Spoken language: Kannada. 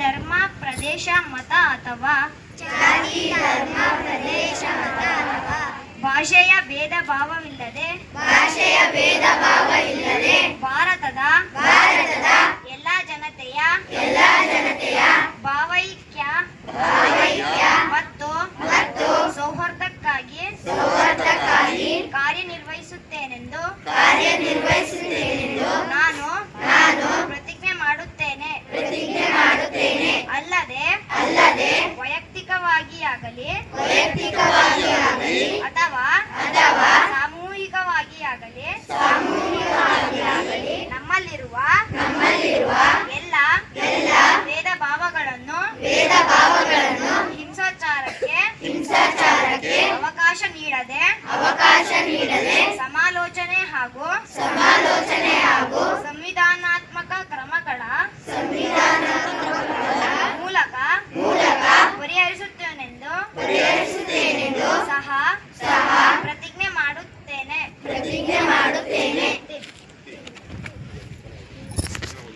ಧರ್ಮ ಪ್ರದೇಶ ಮತ ಅಥವಾ ಜಾತಿ ಧರ್ಮ ಪ್ರದೇಶ ಮತ ಅಥವಾ ಭಾಷೆಯ ಭೇದ ಭಾವವಿಲ್ಲದೆ ಭಾಷೆಯ ಭೇದ ಭಾವವಿಲ್ಲದೆ ಇಲ್ಲದೆ ಭಾರತದ ಭಾರತದ ಎಲ್ಲಾ ಜನತೆಯ ಎಲ್ಲಾ ಜನತೆಯ ಭಾವೈಕ್ಯ ಭಾವೈಕ್ಯ ಮತ್ತು ಮತ್ತು ಸೌಹಾರ್ದಕ್ಕಾಗಿ ವೈಯಕ್ತಿಕವಾಗಿ ಅಥವಾ ಅಥವಾ ಸಾಮೂಹಿಕವಾಗಿ